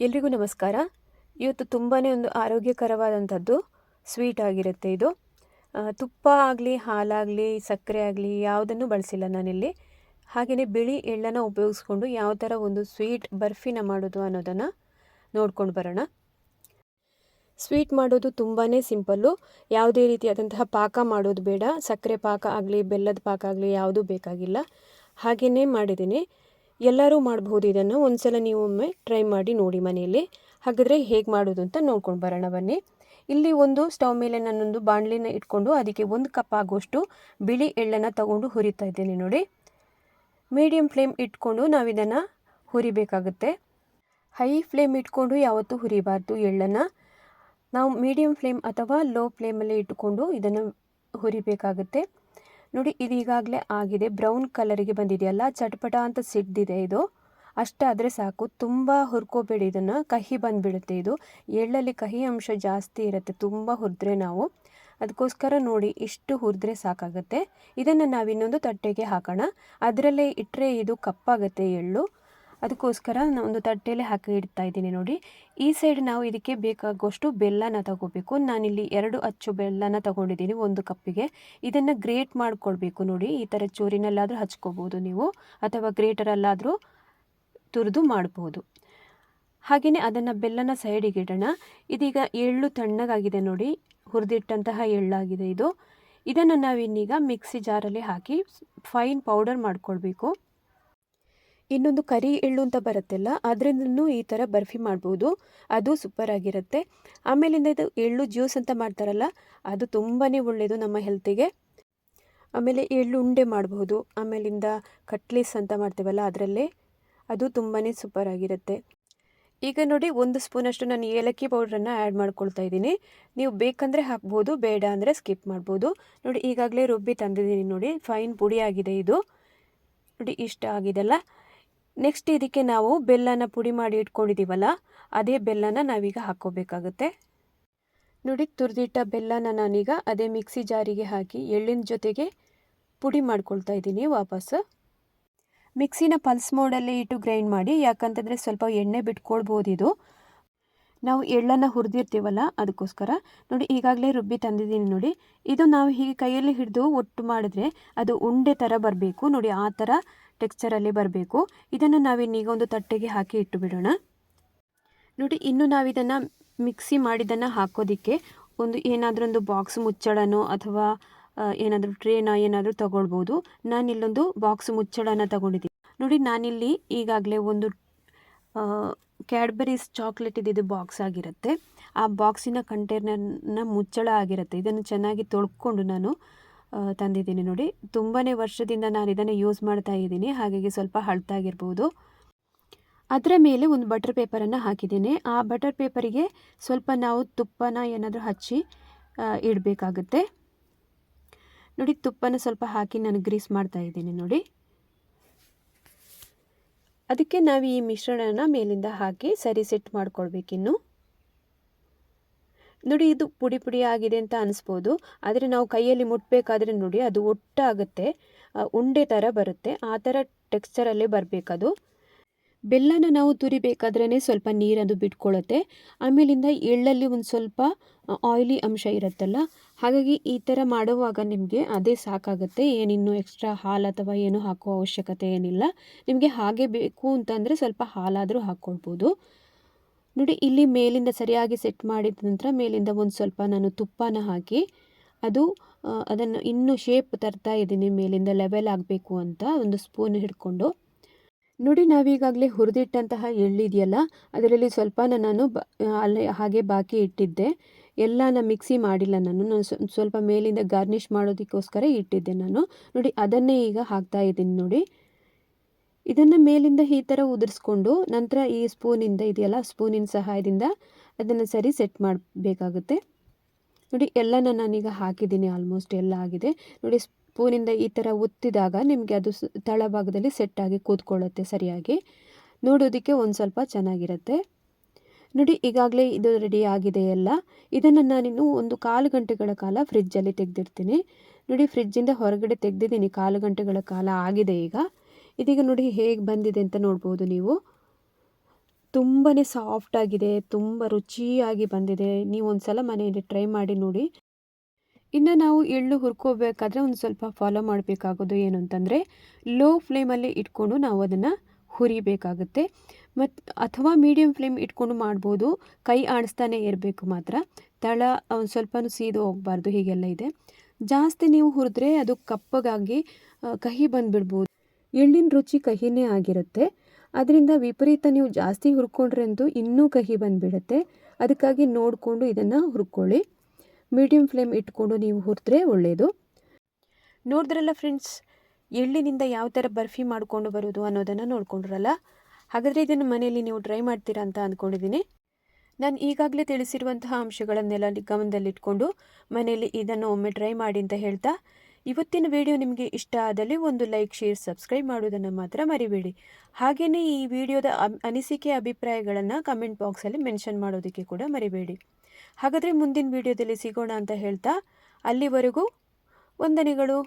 ಎಲ್ರಿಗೂ ನಮಸ್ಕಾರ. ಇವತ್ತು ತುಂಬಾ ಒಂದು ಆರೋಗ್ಯಕರವಾದಂಥದ್ದು ಸ್ವೀಟ್ ಆಗಿರುತ್ತೆ ಇದು. ತುಪ್ಪ ಆಗಲಿ, ಹಾಲಾಗಲಿ, ಸಕ್ಕರೆ ಆಗಲಿ ಯಾವುದನ್ನು ಬಳಸಿಲ್ಲ ನಾನಿಲ್ಲಿ. ಹಾಗೆಯೇ ಬಿಳಿ ಎಳ್ಳನ್ನು ಉಪಯೋಗಿಸ್ಕೊಂಡು ಯಾವ ಥರ ಒಂದು ಸ್ವೀಟ್ ಬರ್ಫಿನ ಮಾಡೋದು ಅನ್ನೋದನ್ನು ನೋಡ್ಕೊಂಡು ಬರೋಣ. ಸ್ವೀಟ್ ಮಾಡೋದು ತುಂಬಾ ಸಿಂಪಲ್ಲು. ಯಾವುದೇ ರೀತಿಯಾದಂತಹ ಪಾಕ ಮಾಡೋದು ಬೇಡ. ಸಕ್ಕರೆ ಪಾಕ ಆಗಲಿ, ಬೆಲ್ಲದ ಪಾಕ ಆಗಲಿ ಯಾವುದೂ ಬೇಕಾಗಿಲ್ಲ. ಹಾಗೆಯೇ ಮಾಡಿದ್ದೀನಿ. ಎಲ್ಲರೂ ಮಾಡಬಹುದು ಇದನ್ನು. ಒಂದ್ಸಲ ನೀವು ಒಮ್ಮೆ ಟ್ರೈ ಮಾಡಿ ನೋಡಿ ಮನೆಯಲ್ಲಿ. ಹಾಗಾದರೆ ಹೇಗೆ ಮಾಡೋದು ಅಂತ ನೋಡ್ಕೊಂಡು ಬರೋಣ ಬನ್ನಿ. ಇಲ್ಲಿ ಒಂದು ಸ್ಟವ್ ಮೇಲೆ ನಾನೊಂದು ಬಾಣಲಿನ ಇಟ್ಕೊಂಡು ಅದಕ್ಕೆ ಒಂದು ಕಪ್ ಆಗುವಷ್ಟು ಬಿಳಿ ಎಳ್ಳನ್ನು ತಗೊಂಡು ಹುರಿತಾ ಇದ್ದೇನೆ ನೋಡಿ. ಮೀಡಿಯಮ್ ಫ್ಲೇಮ್ ಇಟ್ಕೊಂಡು ನಾವು ಇದನ್ನು ಹುರಿಬೇಕಾಗುತ್ತೆ. ಹೈ ಫ್ಲೇಮ್ ಇಟ್ಕೊಂಡು ಯಾವತ್ತೂ ಹುರಿಬಾರ್ದು ಎಳ್ಳನ್ನು. ನಾವು ಮೀಡಿಯಮ್ ಫ್ಲೇಮ್ ಅಥವಾ ಲೋ ಫ್ಲೇಮಲ್ಲಿ ಇಟ್ಟುಕೊಂಡು ಇದನ್ನು ಹುರಿಬೇಕಾಗುತ್ತೆ. ನೋಡಿ, ಇದು ಈಗಾಗಲೇ ಆಗಿದೆ. ಬ್ರೌನ್ ಕಲರಿಗೆ ಬಂದಿದೆಯಲ್ಲ ಚಟಪಟ ಅಂತ ಸಿಡ್ದಿದೆ ಇದು. ಅಷ್ಟಾದರೆ ಸಾಕು. ತುಂಬ ಹುರ್ಕೋಬೇಡಿ ಇದನ್ನು. ಕಹಿ ಬಂದುಬಿಡುತ್ತೆ ಇದು. ಎಳ್ಳಲ್ಲಿ ಕಹಿ ಅಂಶ ಜಾಸ್ತಿ ಇರುತ್ತೆ. ತುಂಬ ಹುರಿದ್ರೆ ನಾವು. ಅದಕ್ಕೋಸ್ಕರ ನೋಡಿ, ಇಷ್ಟು ಹುರಿದ್ರೆ ಸಾಕಾಗುತ್ತೆ. ಇದನ್ನು ನಾವು ಇನ್ನೊಂದು ತಟ್ಟೆಗೆ ಹಾಕೋಣ. ಅದರಲ್ಲೇ ಇಟ್ಟರೆ ಇದು ಕಪ್ಪಾಗುತ್ತೆ ಎಳ್ಳು. ಅದಕ್ಕೋಸ್ಕರ ನಾನು ಒಂದು ತಟ್ಟೆಯಲ್ಲಿ ಹಾಕಿ ಇಡ್ತಾ ಇದ್ದೀನಿ ನೋಡಿ. ಈ ಸೈಡ್ ನಾವು ಇದಕ್ಕೆ ಬೇಕಾಗುವಷ್ಟು ಬೆಲ್ಲನ ತಗೋಬೇಕು. ನಾನಿಲ್ಲಿ ಎರಡು ಅಚ್ಚು ಬೆಲ್ಲನ ತಗೊಂಡಿದ್ದೀನಿ ಒಂದು ಕಪ್ಪಿಗೆ. ಇದನ್ನು ಗ್ರೇಟ್ ಮಾಡ್ಕೊಳ್ಬೇಕು ನೋಡಿ. ಈ ಥರ ಚೂರಿನಲ್ಲಾದರೂ ಹಚ್ಕೋಬೋದು ನೀವು. ಅಥವಾ ಗ್ರೇಟರಲ್ಲಾದರೂ ತುರಿದು ಮಾಡ್ಬೋದು. ಹಾಗೆಯೇ ಅದನ್ನು ಬೆಲ್ಲನ ಸೈಡಿಗೆ ಇಡೋಣ. ಇದೀಗ ಎಳ್ಳು ತಣ್ಣಗಾಗಿದೆ ನೋಡಿ. ಹುರಿದಿಟ್ಟಂತಹ ಎಳ್ಳಾಗಿದೆ ಇದು. ಇದನ್ನು ನಾವಿನ್ನೀಗ ಮಿಕ್ಸಿ ಜಾರಲ್ಲಿ ಹಾಕಿ ಫೈನ್ ಪೌಡರ್ ಮಾಡ್ಕೊಳ್ಬೇಕು. ಇನ್ನೊಂದು ಕರಿ ಎಳ್ಳು ಅಂತ ಬರುತ್ತಲ್ಲ ಅದರಿಂದನೂ ಈ ಥರ ಬರ್ಫಿ ಮಾಡ್ಬೋದು. ಅದು ಸೂಪರ್ ಆಗಿರುತ್ತೆ. ಆಮೇಲಿಂದ ಇದು ಎಳ್ಳು ಜ್ಯೂಸ್ ಅಂತ ಮಾಡ್ತಾರಲ್ಲ, ಅದು ತುಂಬಾ ಒಳ್ಳೆಯದು ನಮ್ಮ ಹೆಲ್ತಿಗೆ ಆಮೇಲೆ ಎಳ್ಳು ಉಂಡೆ ಮಾಡ್ಬೋದು. ಆಮೇಲಿಂದ ಕಟ್ಲೀಸ್ ಅಂತ ಮಾಡ್ತೇವಲ್ಲ ಅದರಲ್ಲೇ, ಅದು ತುಂಬಾ ಸೂಪರ್ ಆಗಿರುತ್ತೆ. ಈಗ ನೋಡಿ, ಒಂದು ಸ್ಪೂನಷ್ಟು ನಾನು ಏಲಕ್ಕಿ ಪೌಡ್ರನ್ನು ಆ್ಯಡ್ ಮಾಡ್ಕೊಳ್ತಾ ಇದ್ದೀನಿ. ನೀವು ಬೇಕಂದರೆ ಹಾಕ್ಬೋದು, ಬೇಡ ಅಂದರೆ ಸ್ಕಿಪ್ ಮಾಡ್ಬೋದು. ನೋಡಿ, ಈಗಾಗಲೇ ರುಬ್ಬಿ ತಂದಿದ್ದೀನಿ ನೋಡಿ ಫೈನ್ ಪುಡಿ ಆಗಿದೆ ಇದು. ನೋಡಿ, ಇಷ್ಟ ಆಗಿದೆಲ್ಲ. ನೆಕ್ಸ್ಟ್ ಇದಕ್ಕೆ ನಾವು ಬೆಲ್ಲನ ಪುಡಿ ಮಾಡಿ ಇಟ್ಕೊಂಡಿದ್ದೀವಲ್ಲ ಅದೇ ಬೆಲ್ಲನ ನಾವೀಗ ಹಾಕ್ಕೋಬೇಕಾಗುತ್ತೆ. ನೋಡಿ, ತುರಿದಿಟ್ಟ ಬೆಲ್ಲನ ನಾನೀಗ ಅದೇ ಮಿಕ್ಸಿ ಜಾರಿಗೆ ಹಾಕಿ ಎಳ್ಳಿನ ಜೊತೆಗೆ ಪುಡಿ ಮಾಡ್ಕೊಳ್ತಾ ಇದ್ದೀನಿ ವಾಪಸ್. ಮಿಕ್ಸಿನ ಪಲ್ಸ್ ಮೋಡಲ್ಲೇ ಇಟ್ಟು ಗ್ರೈಂಡ್ ಮಾಡಿ, ಯಾಕಂತಂದರೆ ಸ್ವಲ್ಪ ಎಣ್ಣೆ ಬಿಟ್ಕೊಳ್ಬೋದು ಇದು. ನಾವು ಎಳ್ಳನ್ನು ಹುರಿದಿರ್ತೀವಲ್ಲ, ಅದಕ್ಕೋಸ್ಕರ. ನೋಡಿ, ಈಗಾಗಲೇ ರುಬ್ಬಿ ತಂದಿದ್ದೀನಿ ನೋಡಿ. ಇದು ನಾವು ಹೀಗೆ ಕೈಯಲ್ಲಿ ಹಿಡಿದು ಒಟ್ಟು ಮಾಡಿದ್ರೆ ಅದು ಉಂಡೆ ಥರ ಬರಬೇಕು. ನೋಡಿ, ಆ ಥರ ಟೆಕ್ಸ್ಚರಲ್ಲಿ ಬರಬೇಕು. ಇದನ್ನು ನಾವಿನ್ನೀಗ ಒಂದು ತಟ್ಟೆಗೆ ಹಾಕಿ ಇಟ್ಟು ಬಿಡೋಣ ನೋಡಿ, ಇನ್ನು ನಾವಿದನ್ನು ಮಿಕ್ಸಿ ಮಾಡಿದ್ದನ್ನು ಹಾಕೋದಕ್ಕೆ ಒಂದು ಏನಾದರೂ ಒಂದು ಬಾಕ್ಸ್ ಮುಚ್ಚಳನೋ ಅಥವಾ ಏನಾದರೂ ಟ್ರೇನ ಏನಾದರೂ ತಗೊಳ್ಬೋದು. ನಾನಿಲ್ಲೊಂದು ಬಾಕ್ಸ್ ಮುಚ್ಚಳನ ತಗೊಂಡಿದ್ದೀನಿ. ನೋಡಿ, ನಾನಿಲ್ಲಿ ಈಗಾಗಲೇ ಒಂದು ಕ್ಯಾಡ್ಬರೀಸ್ ಚಾಕ್ಲೇಟ್ ಇದ್ದಿದ್ದು ಬಾಕ್ಸ್ ಆಗಿರುತ್ತೆ. ಆ ಬಾಕ್ಸಿನ ಕಂಟೈನರ್ನ ಮುಚ್ಚಳ ಆಗಿರುತ್ತೆ. ಇದನ್ನು ಚೆನ್ನಾಗಿ ತೊಳ್ಕೊಂಡು ನಾನು ತಂದಿದ್ದೀನಿ ನೋಡಿ. ತುಂಬಾ ವರ್ಷದಿಂದ ನಾನು ಇದನ್ನು ಯೂಸ್ ಮಾಡ್ತಾ ಇದ್ದೀನಿ. ಹಾಗಾಗಿ ಸ್ವಲ್ಪ ಹಳ್ತಾಗಿರ್ಬೋದು ಅದರ ಮೇಲೆ ಒಂದು ಬಟರ್ ಪೇಪರನ್ನು ಹಾಕಿದ್ದೀನಿ. ಆ ಬಟರ್ ಪೇಪರಿಗೆ ಸ್ವಲ್ಪ ನಾವು ತುಪ್ಪನ ಏನಾದರೂ ಹಚ್ಚಿ ಇಡಬೇಕಾಗುತ್ತೆ. ನೋಡಿ, ತುಪ್ಪನ ಸ್ವಲ್ಪ ಹಾಕಿ ನಾನು ಗ್ರೀಸ್ ಮಾಡ್ತಾ ಇದ್ದೀನಿ ನೋಡಿ. ಅದಕ್ಕೆ ನಾವು ಈ ಮಿಶ್ರಣನ ಮೇಲಿಂದ ಹಾಕಿ ಸರಿ ಸೆಟ್ ಮಾಡ್ಕೊಳ್ಬೇಕಿನ್ನು. ನೋಡಿ ಇದು ಪುಡಿ ಪುಡಿ ಆಗಿದೆ ಅಂತ ಅನಿಸ್ಬೋದು. ಆದರೆ ನಾವು ಕೈಯಲ್ಲಿ ಮುಟ್ಟಬೇಕಾದ್ರೆ ನೋಡಿ ಅದು ಒಟ್ಟಾಗುತ್ತೆ. ಉಂಡೆ ಥರ ಬರುತ್ತೆ. ಆ ಥರ ಟೆಕ್ಸ್ಚರಲ್ಲೇ ಬರಬೇಕದು. ಬೆಲ್ಲನ ನಾವು ತುರಿಬೇಕಾದ್ರೇ ಸ್ವಲ್ಪ ನೀರದು ಬಿಟ್ಕೊಳ್ಳುತ್ತೆ ಆಮೇಲಿಂದ ಎಳ್ಳಲ್ಲಿ ಒಂದು ಸ್ವಲ್ಪ ಆಯಿಲಿ ಅಂಶ ಇರುತ್ತಲ್ಲ, ಹಾಗಾಗಿ ಈ ಥರ ಮಾಡುವಾಗ ನಿಮಗೆ ಅದೇ ಸಾಕಾಗುತ್ತೆ. ಏನಿನ್ನು ಎಕ್ಸ್ಟ್ರಾ ಹಾಲು ಅಥವಾ ಏನು ಹಾಕೋ ಅವಶ್ಯಕತೆ ಏನಿಲ್ಲ. ನಿಮಗೆ ಹಾಗೆ ಬೇಕು ಅಂತಂದರೆ ಸ್ವಲ್ಪ ಹಾಲಾದರೂ ಹಾಕ್ಕೊಳ್ಬೋದು ನೋಡಿ, ಇಲ್ಲಿ ಮೇಲಿಂದ ಸರಿಯಾಗಿ ಸೆಟ್ ಮಾಡಿದ ನಂತರ ಮೇಲಿಂದ ಒಂದು ಸ್ವಲ್ಪ ನಾನು ತುಪ್ಪನ ಹಾಕಿ ಅದು ಅದನ್ನು ಇನ್ನೂ ಶೇಪ್ ತರ್ತಾ ಇದ್ದೀನಿ, ಮೇಲಿಂದ ಲೆವೆಲ್ ಆಗಬೇಕು ಅಂತ ಒಂದು ಸ್ಪೂನ್ ಹಿಡ್ಕೊಂಡು. ನೋಡಿ, ನಾವೀಗಾಗಲೇ ಹುರಿದಿಟ್ಟಂತಹ ಎಳ್ಳಿದೆಯಲ್ಲ ಅದರಲ್ಲಿ ಸ್ವಲ್ಪನ ನಾನು ಬ ಅಲ್ಲೇ ಹಾಗೆ ಬಾಕಿ ಇಟ್ಟಿದ್ದೆ. ಎಲ್ಲನ ಮಿಕ್ಸಿ ಮಾಡಿಲ್ಲ ನಾನು ನಾನು ಸ್ವಲ್ಪ ಮೇಲಿಂದ ಗಾರ್ನಿಷ್ ಮಾಡೋದಕ್ಕೋಸ್ಕರ ಇಟ್ಟಿದ್ದೆ ನಾನು. ನೋಡಿ, ಅದನ್ನೇ ಈಗ ಹಾಕ್ತಾ ಇದ್ದೀನಿ ನೋಡಿ. ಇದನ್ನು ಮೇಲಿಂದ ಈ ಥರ ಉದುರಿಸ್ಕೊಂಡು ನಂತರ ಈ ಸ್ಪೂನಿಂದ ಇದೆಯಲ್ಲ ಸ್ಪೂನಿನ ಸಹಾಯದಿಂದ ಅದನ್ನು ಸರಿ ಸೆಟ್ ಮಾಡಬೇಕಾಗುತ್ತೆ. ನೋಡಿ, ಎಲ್ಲನ ನಾನೀಗ ಹಾಕಿದ್ದೀನಿ ಆಲ್ಮೋಸ್ಟ್ ಎಲ್ಲ ಆಗಿದೆ. ನೋಡಿ ಸ್ಪೂನಿಂದ ಈ ಥರ ಒತ್ತಿದಾಗ ನಿಮಗೆ ಅದು ತಳಭಾಗದಲ್ಲಿ ಸೆಟ್ಟಾಗಿ ಕೂತ್ಕೊಳ್ಳುತ್ತೆ ಸರಿಯಾಗಿ. ನೋಡೋದಕ್ಕೆ ಒಂದು ಸ್ವಲ್ಪ ಚೆನ್ನಾಗಿರುತ್ತೆ. ನೋಡಿ, ಈಗಾಗಲೇ ಇದು ರೆಡಿ ಆಗಿದೆ ಎಲ್ಲ. ಇದನ್ನು ನಾನಿನ್ನು ಒಂದು ಕಾಲು ಗಂಟೆಗಳ ಕಾಲ ಫ್ರಿಜ್ಜಲ್ಲಿ ತೆಗೆದಿರ್ತೀನಿ ನೋಡಿ ಫ್ರಿಜ್ಜಿಂದ ಹೊರಗಡೆ ತೆಗೆದಿದ್ದೀನಿ, ಕಾಲು ಗಂಟೆಗಳ ಕಾಲ ಆಗಿದೆ ಈಗ. ಇದೀಗ ನೋಡಿ ಹೇಗೆ ಬಂದಿದೆ ಅಂತ ನೋಡ್ಬೋದು ನೀವು. ತುಂಬಾ ಸಾಫ್ಟಾಗಿದೆ ತುಂಬ ರುಚಿಯಾಗಿ ಬಂದಿದೆ. ನೀವು ಒಂದು ಸಲ ಮನೆಯಲ್ಲಿ ಟ್ರೈ ಮಾಡಿ ನೋಡಿ. ಇನ್ನು ನಾವು ಎಳ್ಳು ಹುರ್ಕೋಬೇಕಾದ್ರೆ ಒಂದು ಸ್ವಲ್ಪ ಫಾಲೋ ಮಾಡಬೇಕಾಗೋದು ಏನು ಅಂತಂದರೆ ಲೋ ಫ್ಲೇಮಲ್ಲಿ ಇಟ್ಕೊಂಡು ನಾವು ಅದನ್ನು ಹುರಿಬೇಕಾಗುತ್ತೆ. ಮತ್ತು ಅಥವಾ ಮೀಡಿಯಮ್ ಫ್ಲೇಮ್ ಇಟ್ಕೊಂಡು ಮಾಡ್ಬೋದು. ಕೈ ಆಡಿಸ್ತಾನೆ ಇರಬೇಕು ಮಾತ್ರ. ತಳ ಒಂದು ಸ್ವಲ್ಪನೂ ಸೀದು ಹೋಗಬಾರ್ದು, ಹೀಗೆಲ್ಲ ಇದೆ. ಜಾಸ್ತಿ ನೀವು ಹುರಿದ್ರೆ ಅದು ಕಪ್ಪಗಾಗಿ ಕಹಿ ಬಂದುಬಿಡ್ಬೋದು. ಎಳ್ಳಿನ ರುಚಿ ಕಹಿನೇ ಆಗಿರುತ್ತೆ. ಅದರಿಂದ ವಿಪರೀತ ನೀವು ಜಾಸ್ತಿ ಹುರ್ಕೊಂಡ್ರೆ ಅಂತೂ ಇನ್ನೂ ಕಹಿ ಬಂದುಬಿಡುತ್ತೆ. ಅದಕ್ಕಾಗಿ ನೋಡಿಕೊಂಡು ಇದನ್ನು ಹುರ್ಕೊಳ್ಳಿ. ಮೀಡಿಯಮ್ ಫ್ಲೇಮ್ ಇಟ್ಕೊಂಡು ನೀವು ಹುರಿದ್ರೆ ಒಳ್ಳೆಯದು ನೋಡಿದ್ರಲ್ಲ ಫ್ರೆಂಡ್ಸ್, ಎಳ್ಳಿನಿಂದ ಯಾವ ಥರ ಬರ್ಫಿ ಮಾಡಿಕೊಂಡು ಬರೋದು ಅನ್ನೋದನ್ನು ನೋಡ್ಕೊಂಡ್ರಲ್ಲ? ಹಾಗಾದರೆ ಇದನ್ನು ಮನೆಯಲ್ಲಿ ನೀವು ಟ್ರೈ ಮಾಡ್ತೀರಾ ಅಂತ ಅಂದ್ಕೊಂಡಿದ್ದೀನಿ ನಾನು ಈಗಾಗಲೇ ತಿಳಿಸಿರುವಂತಹ ಅಂಶಗಳನ್ನೆಲ್ಲ ಗಮನದಲ್ಲಿಟ್ಕೊಂಡು ಮನೆಯಲ್ಲಿ ಇದನ್ನು ಒಮ್ಮೆ ಟ್ರೈ ಮಾಡಿ ಅಂತ ಹೇಳ್ತಾ ಇವತ್ತಿನ ವಿಡಿಯೋ ನಿಮಗೆ ಇಷ್ಟ ಆದಲ್ಲಿ ಒಂದು ಲೈಕ್, ಶೇರ್, ಸಬ್ಸ್ಕ್ರೈಬ್ ಮಾಡೋದನ್ನು ಮಾತ್ರ ಮರಿಬೇಡಿ. ಹಾಗೆಯೇ ಈ ವಿಡಿಯೋದ ಅನಿಸಿಕೆ, ಅಭಿಪ್ರಾಯಗಳನ್ನು ಕಮೆಂಟ್ ಬಾಕ್ಸಲ್ಲಿ ಮೆನ್ಷನ್ ಮಾಡೋದಕ್ಕೆ ಕೂಡ ಮರಿಬೇಡಿ. ಹಾಗಾದರೆ ಮುಂದಿನ ವಿಡಿಯೋದಲ್ಲಿ ಸಿಗೋಣ ಅಂತ ಹೇಳ್ತಾ ಅಲ್ಲಿವರೆಗೂ ವಂದನೆಗಳು.